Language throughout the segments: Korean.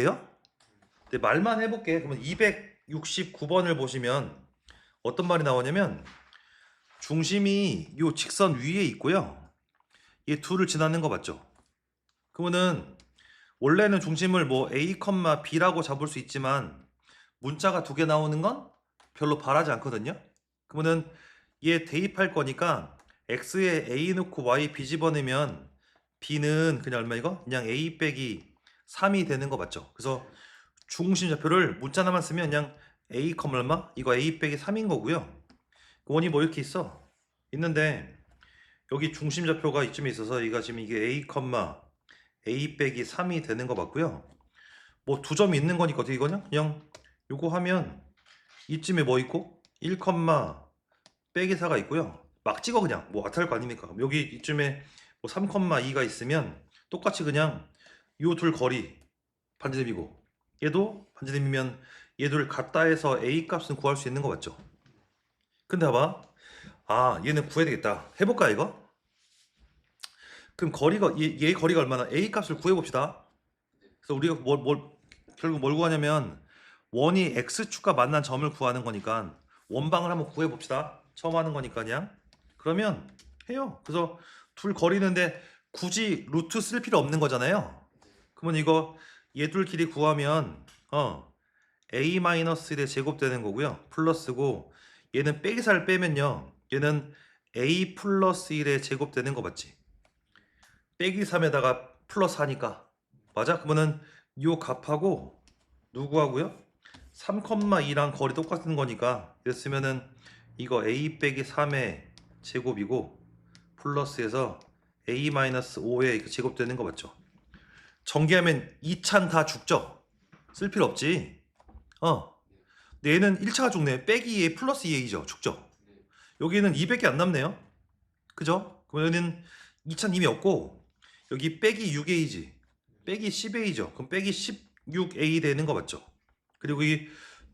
돼요? 네, 말만 해볼게. 그러면 269번을 보시면 어떤 말이 나오냐면 중심이 요 직선 위에 있고요. 얘 둘을 지나는 거 맞죠? 그러면은 원래는 중심을 뭐 A, B라고 잡을 수 있지만 문자가 두 개 나오는 건 별로 바라지 않거든요. 그러면은 얘 대입할 거니까 x에 a 넣고 y b 집어넣으면 b는 그냥 얼마 이거? 그냥 a 빼기 3이 되는 거 맞죠? 그래서 중심 좌표를 문자 하나만 쓰면 그냥 a, 얼마? 이거 a 빼기 3인 거고요. 원이 뭐 이렇게 있어? 있는데 여기 중심 좌표가 이쯤에 있어서 얘가 지금 이게 a, a 빼기 3이 되는 거 맞고요. 뭐 두 점이 있는 거니까 어떻게 이거냐? 그냥 요거 하면 이쯤에 뭐 있고 1, 빼기 4가 있고요. 막 찍어 그냥 뭐 아탈 거 아닙니까? 여기 이쯤에 뭐 3,2가 있으면 똑같이 그냥 요 둘 거리 반지름이고 얘도 반지름이면 얘둘 같다 해서 a 값은 구할 수 있는 거 맞죠? 근데 봐봐. 아 얘는 구해야 되겠다. 해볼까 이거? 그럼 거리가 얘, 얘 거리가 얼마나? A 값을 구해봅시다. 그래서 우리가 뭘, 뭘 결국 뭘 구하냐면 원이 x축과 만난 점을 구하는 거니까 원방을 한번 구해봅시다. 처음 하는 거니까 그냥. 그러면 해요. 그래서 둘 거리는데 굳이 루트 쓸 필요 없는 거잖아요 그러면 이거 얘둘 길이 구하면 어 a-1의 제곱되는 거고요 플러스고 얘는 빼기 4를 빼면요 얘는 a 플러스 1의 제곱되는 거 맞지 빼기 3에다가 플러스 하니까 맞아? 그러면은 요 값하고 누구하고요? 3,2랑 거리 똑같은 거니까 이랬으면은 이거 a 빼기 3의 제곱이고 플러스해서 a-5의 제곱되는 거 맞죠? 전개하면 2차는 다 죽죠? 쓸 필요 없지 어 얘는 1차가 죽네 빼기 2에 플러스 2a죠 죽죠? 여기는 200개 안 남네요 그죠? 그러면 얘는 2차는 이미 없고 여기 빼기 6a지 빼기 10a죠 그럼 빼기 16a 되는 거 맞죠? 그리고 이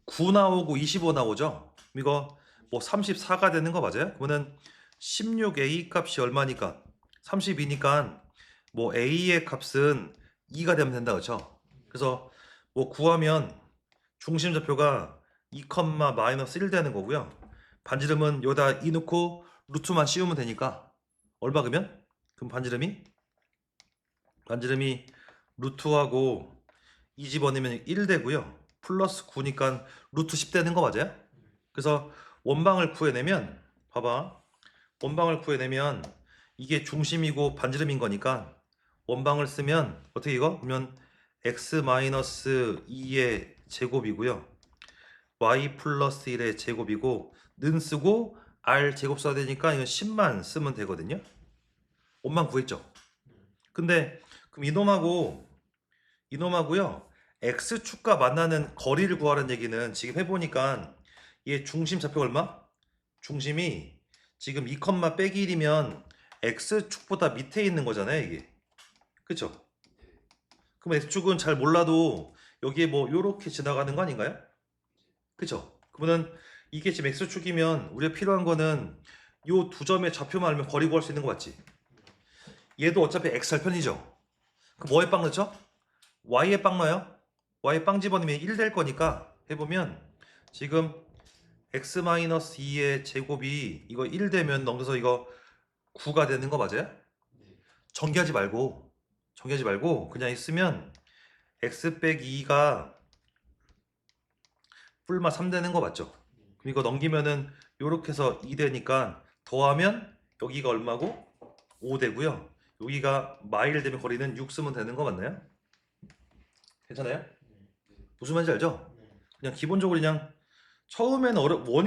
9 나오고 25 나오죠? 이거 뭐 34가 되는 거 맞아요? 그러면 16a 값이 얼마니까? 32니까 뭐 a의 값은 2가 되면 된다 그렇죠? 그래서 뭐 구하면 중심 좌표가 2, 마이너스 1 되는 거고요. 반지름은 여기다 2 넣고 루트만 씌우면 되니까 얼마 그러면? 그럼 반지름이 반지름이 루트하고 2 집어넣으면 1 되고요. 플러스 9니까 루트 10 되는 거 맞아요? 그래서 원방을 구해내면 봐봐 원방을 구해내면 이게 중심이고 반지름인 거니까 원방을 쓰면 어떻게 이거? 그러면 x-2의 제곱이고요. y 플러스 1의 제곱이고 는 쓰고 r 제곱 써야 되니까 이건 10만 쓰면 되거든요. 원방 구했죠? 근데 그럼 이놈하고 이놈하고요. x축과 만나는 거리를 구하라는 얘기는 지금 해보니까 얘 중심 좌표 얼마? 중심이 지금 2, 빼기 1이면 x축보다 밑에 있는 거잖아요 이게 그쵸? 그럼 x축은 잘 몰라도 여기에 뭐 요렇게 지나가는 거 아닌가요? 그쵸? 그러면 이게 지금 x축이면 우리가 필요한 거는 요두 점의 좌표만 알면 거리 구할 수 있는 거 맞지? 얘도 어차피 x할 편이죠? 그럼 뭐에 빵 넣죠? y에 빵 넣어요? y에 빵 집어넣으면 1 될 거니까 해보면 지금 x-2의 제곱이 이거 1 되면 넘겨서 이거 9가 되는 거 맞아요? 전개하지 말고 전개하지 말고 그냥 있으면 x 빼기 2가 뿔마 3 되는 거 맞죠? 그럼 이거 넘기면은 요렇게 해서 2 되니까 더하면 여기가 얼마고? 5 되고요 여기가 마일 되면 거리는 6 쓰면 되는 거 맞나요? 괜찮아요? 무슨 말인지 알죠? 그냥 기본적으로 그냥 처음에는 어려 원